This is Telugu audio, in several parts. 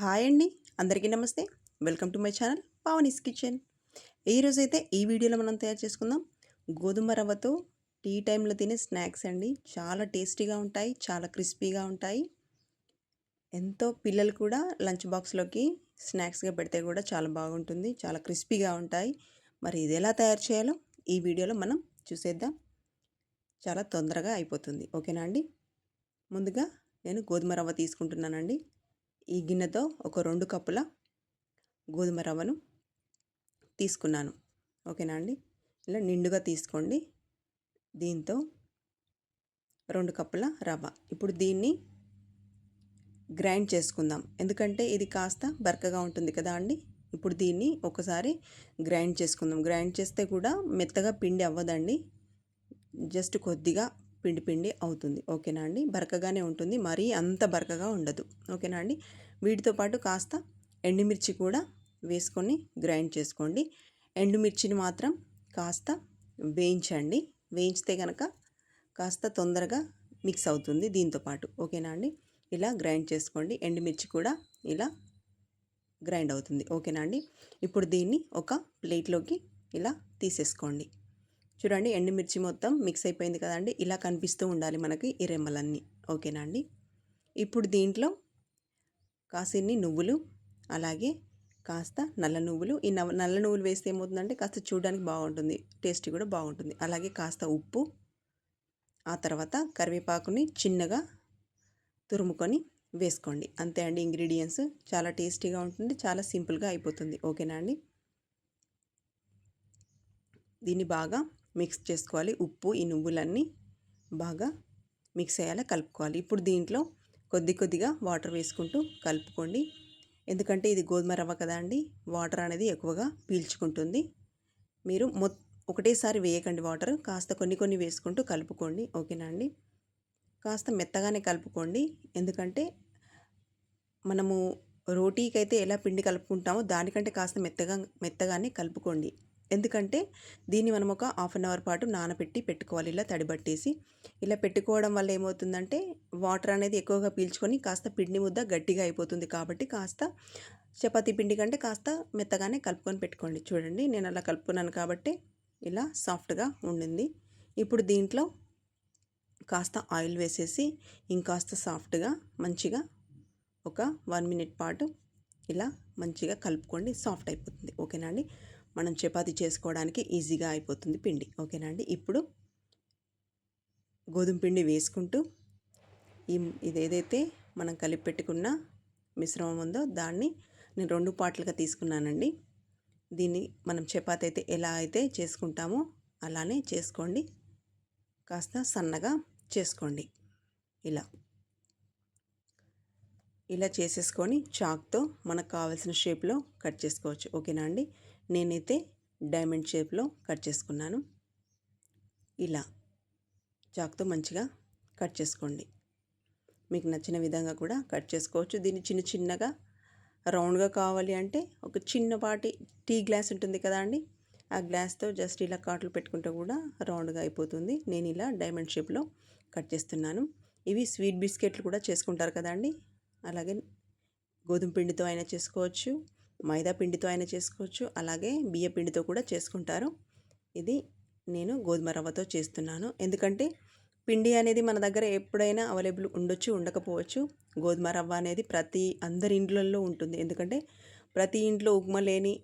హాయ్ అండి. అందరికీ namaste. Welcome to my channel Pavani's kitchen. ఈరోజు అయితే ఈ వీడియోలో మనం తయారు చేసుకుందాం గోధుమ రవ్వతో టీ టైంలో తినే స్నాక్స్ అండి. చాలా టేస్టీగా ఉంటాయి చాలా క్రిస్పీగా ఉంటాయి. ఎంతో పిల్లలు కూడా లంచ్ బాక్స్లోకి స్నాక్స్గా పెడితే కూడా చాలా బాగుంటుంది చాలా క్రిస్పీగా ఉంటాయి. మరి ఇది ఎలా తయారు చేయాలో ఈ వీడియోలో మనం చూసేద్దాం. చాలా తొందరగా అయిపోతుంది. ఓకేనా అండి? ముందుగా నేను గోధుమ రవ్వ తీసుకుంటున్నానండి. ఈ గిన్నెతో ఒక రెండు కప్పుల గోధుమ రవ్వను తీసుకున్నాను. ఓకేనా అండి? ఇలా నిండుగా తీసుకోండి. దీంతో రెండు కప్పుల రవ్వ. ఇప్పుడు దీన్ని గ్రైండ్ చేసుకుందాం. ఎందుకంటే ఇది కాస్త బరకగా ఉంటుంది కదా అండి? ఇప్పుడు దీన్ని ఒకసారి గ్రైండ్ చేసుకుందాం. గ్రైండ్ చేస్తే కూడా మెత్తగా పిండి అవ్వదండి. జస్ట్ కొద్దిగా పిండి పిండి అవుతుంది. ఓకేనా అండి? బరకగానే ఉంటుంది. మరీ అంత బరకగా ఉండదు. ఓకేనా అండి? వీటితో పాటు కాస్త ఎండుమిర్చి కూడా వేసుకొని గ్రైండ్ చేసుకోండి. ఎండుమిర్చిని మాత్రం కాస్త వేయించండి. వేయించితే కనుక కాస్త తొందరగా మిక్స్ అవుతుంది దీంతో పాటు. ఓకేనా అండి? ఇలా గ్రైండ్ చేసుకోండి. ఎండుమిర్చి కూడా ఇలా గ్రైండ్ అవుతుంది. ఓకేనా అండి? ఇప్పుడు దీన్ని ఒక ప్లేట్లోకి ఇలా తీసేసుకోండి. చూడండి ఎండుమిర్చి మొత్తం మిక్స్ అయిపోయింది కదండి. ఇలా కనిపిస్తూ ఉండాలి మనకి ఈ రెమ్మలన్నీ. ఓకేనా అండి? ఇప్పుడు దీంట్లో కాసిన్ని నువ్వులు అలాగే కాస్త నల్ల నువ్వులు. ఈ నల్ల నల్ల నువ్వులు వేస్తే ఏమవుతుందంటే కాస్త చూడడానికి బాగుంటుంది. టేస్ట్ కూడా బాగుంటుంది. అలాగే కాస్త ఉప్పు ఆ తర్వాత కరివేపాకుని చిన్నగా తురుముకొని వేసుకోండి. అంతే అండి ఇంగ్రీడియంట్స్. చాలా టేస్టీగా ఉంటుంది చాలా సింపుల్గా అయిపోతుంది. ఓకేనా అండి? దీన్ని బాగా మిక్స్ చేసుకోవాలి. ఉప్పు ఈ నువ్వులన్నీ బాగా మిక్స్ అయ్యేలా కలుపుకోవాలి. ఇప్పుడు దీంట్లో కొద్ది కొద్దిగా వాటర్ వేసుకుంటూ కలుపుకోండి. ఎందుకంటే ఇది గోధుమ రవ్వ కదా అండి. వాటర్ అనేది ఎక్కువగా పీల్చుకుంటుంది. మీరు మొ ఒకటేసారి వేయకండి వాటర్. కాస్త కొన్ని కొన్ని వేసుకుంటూ కలుపుకోండి. ఓకేనా అండి? కాస్త మెత్తగానే కలుపుకోండి. ఎందుకంటే మనము రోటీకి అయితే ఎలా పిండి కలుపుకుంటామో దానికంటే కాస్త మెత్తగా మెత్తగానే కలుపుకోండి. ఎందుకంటే దీన్ని మనం ఒక హాఫ్ అన్ అవర్ పాటు నానబెట్టి పెట్టుకోవాలి. ఇలా తడిబట్టేసి ఇలా పెట్టుకోవడం వల్ల ఏమవుతుందంటే వాటర్ అనేది ఎక్కువగా పీల్చుకొని కాస్త పిండి ముద్ద గట్టిగా అయిపోతుంది కాబట్టి కాస్త చపాతీ పిండి కంటే కాస్త మెత్తగానే కలుపుకొని పెట్టుకోండి. చూడండి నేను అలా కలుపుకున్నాను కాబట్టి ఇలా సాఫ్ట్గా ఉండింది. ఇప్పుడు దీంట్లో కాస్త ఆయిల్ వేసేసి ఇంకాస్త సాఫ్ట్గా మంచిగా ఒక వన్ మినిట్ పాటు ఇలా మంచిగా కలుపుకోండి. సాఫ్ట్ అయిపోతుంది. ఓకేనా అండి? మనం చపాతి చేసుకోవడానికి ఈజీగా అయిపోతుంది పిండి. ఓకేనా అండి? ఇప్పుడు గోధుమ పిండి వేసుకుంటూ ఈ ఇది ఏదైతే మనం కలిపి పెట్టుకున్న మిశ్రమం ఉందో దాన్ని నేను రెండు పాటలుగా తీసుకున్నానండి. దీన్ని మనం చపాతి అయితే ఎలా అయితే చేసుకుంటామో అలానే చేసుకోండి. కాస్త సన్నగా చేసుకోండి. ఇలా. ఇలా చేసేసుకొని చాక్తో మనకు కావాల్సిన షేప్లో కట్ చేసుకోవచ్చు. ఓకేనా అండి? నేనైతే డైమండ్ షేప్లో కట్ చేసుకున్నాను. ఇలా చాక్తో మంచిగా కట్ చేసుకోండి. మీకు నచ్చిన విధంగా కూడా కట్ చేసుకోవచ్చు. దీన్ని చిన్న చిన్నగా రౌండ్గా కావాలి అంటే ఒక చిన్నపాటి టీ గ్లాస్ ఉంటుంది కదా అండి ఆ గ్లాస్తో జస్ట్ ఇలా కాట్లు పెట్టుకుంటే కూడా రౌండ్గా అయిపోతుంది. నేను ఇలా డైమండ్ షేప్లో కట్ చేస్తున్నాను. ఇవి స్వీట్ బిస్కెట్లు కూడా చేసుకుంటారు కదండి అలాగే గోధుమ పిండితో అయినా చేసుకోవచ్చు. మైదా పిండితో అయినా చేసుకోవచ్చు. అలాగే బియ్య పిండితో కూడా చేసుకుంటారు. ఇది నేను గోధుమ రవ్వతో చేస్తున్నాను. ఎందుకంటే పిండి అనేది మన దగ్గర ఎప్పుడైనా అవైలబుల్ ఉండొచ్చు ఉండకపోవచ్చు. గోధుమ రవ్వ అనేది ప్రతి అందరి ఇండ్లలో ఉంటుంది. ఎందుకంటే ప్రతి ఇంట్లో ఉప్మా లేని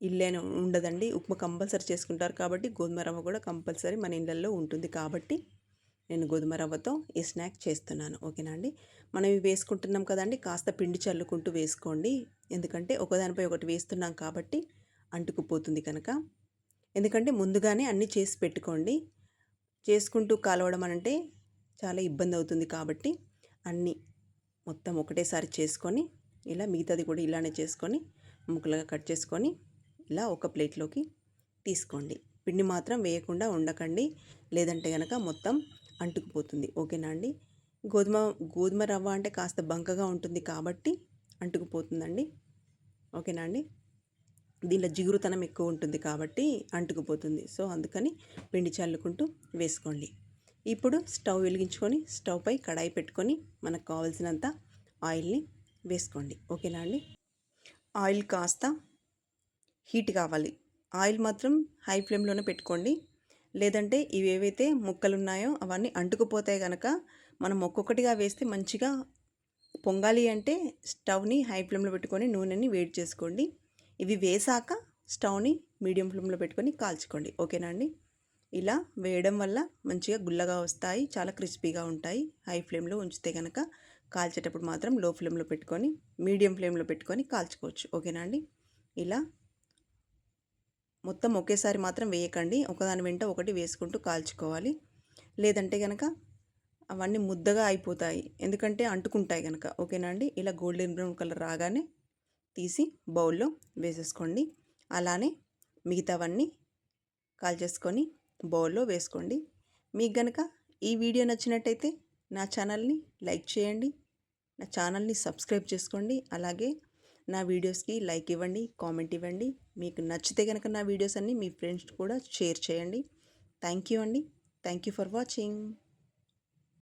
ఇల్లేని ఉండదండి. ఉప్మా కంపల్సరీ చేసుకుంటారు కాబట్టి గోధుమ రవ్వ కూడా కంపల్సరీ మన ఇళ్ళల్లో ఉంటుంది కాబట్టి నేను గోధుమ రవ్వతో ఈ స్నాక్ చేస్తున్నాను. ఓకేనా అండి? మనం ఇవి వేసుకుంటున్నాం కదండి కాస్త పిండి చల్లుకుంటూ వేసుకోండి. ఎందుకంటే ఒకదానిపై ఒకటి వేస్తున్నాం కాబట్టి అంటుకుపోతుంది కనుక. ఎందుకంటే ముందుగానే అన్నీ చేసి పెట్టుకోండి. చేసుకుంటూ కాలవడం అంటే చాలా ఇబ్బంది అవుతుంది కాబట్టి అన్నీ మొత్తం ఒకటేసారి చేసుకొని ఇలా మిగతాది కూడా ఇలానే చేసుకొని ముక్కలుగా కట్ చేసుకొని ఇలా ఒక ప్లేట్లోకి తీసుకోండి. పిండి మాత్రం వేయకుండా ఉండకండి. లేదంటే కనుక మొత్తం అంటుకుపోతుంది. ఓకేనా అండి? గోధుమ గోధుమ రవ్వ అంటే కాస్త బంకగా ఉంటుంది కాబట్టి అంటుకుపోతుందండి. ఓకేనా అండి? దీనిలో జిగురుతనం ఎక్కువ ఉంటుంది కాబట్టి అంటుకుపోతుంది. సో అందుకని పిండి చల్లుకుంటూ వేసుకోండి. ఇప్పుడు స్టవ్ వెలిగించుకొని స్టవ్ పై కడాయి పెట్టుకొని మనకు కావాల్సినంత ఆయిల్ని వేసుకోండి. ఓకేనా అండి? ఆయిల్ కాస్త హీట్ కావాలి. ఆయిల్ మాత్రం హై ఫ్లేమ్లోనే పెట్టుకోండి. లేదంటే ఇవి ఏవైతే ముక్కలు ఉన్నాయో అవన్నీ అంటుకుపోతాయి కనుక మనం ఒక్కొక్కటిగా వేస్తే మంచిగా పొంగాలి అంటే స్టవ్ని హై ఫ్లేమ్లో పెట్టుకొని నూనెని వేడి చేసుకోండి. ఇవి వేసాక స్టవ్ని మీడియం ఫ్లేమ్లో పెట్టుకొని కాల్చుకోండి. ఓకేనా అండి? ఇలా వేయడం వల్ల మంచిగా గుల్లగా వస్తాయి చాలా క్రిస్పీగా ఉంటాయి. హై ఫ్లేమ్లో ఉంచితే కనుక కాల్చేటప్పుడు మాత్రం లో ఫ్లేమ్లో పెట్టుకొని మీడియం ఫ్లేమ్లో పెట్టుకొని కాల్చుకోవచ్చు. ఓకేనా అండి? ఇలా మొత్తం ఒకేసారి మాత్రం వేయకండి. ఒకదాని వెంట ఒకటి వేసుకుంటూ కాల్చుకోవాలి. లేదంటే కనుక అవన్నీ ముద్దగా అయిపోతాయి. ఎందుకంటే అంటుకుంటాయి కనుక ఓకేనా అండి? ఇలా గోల్డెన్ బ్రౌన్ కలర్ రాగానే తీసి బౌల్లో వేసేసుకోండి. అలానే మిగతావన్నీ కాల్చేసుకొని బౌల్లో వేసుకోండి. మీకు గనక ఈ వీడియో నచ్చినట్టయితే నా ఛానల్ని లైక్ చేయండి. నా ఛానల్ని సబ్స్క్రైబ్ చేసుకోండి. అలాగే నా వీడియోస్కి లైక్ ఇవ్వండి కామెంట్ ఇవ్వండి. మీకు నచ్చితే కనుక నా వీడియోస్ అన్నీ మీ ఫ్రెండ్స్ కూడా షేర్ చేయండి. థ్యాంక్ యూ అండి. Thank you for watching.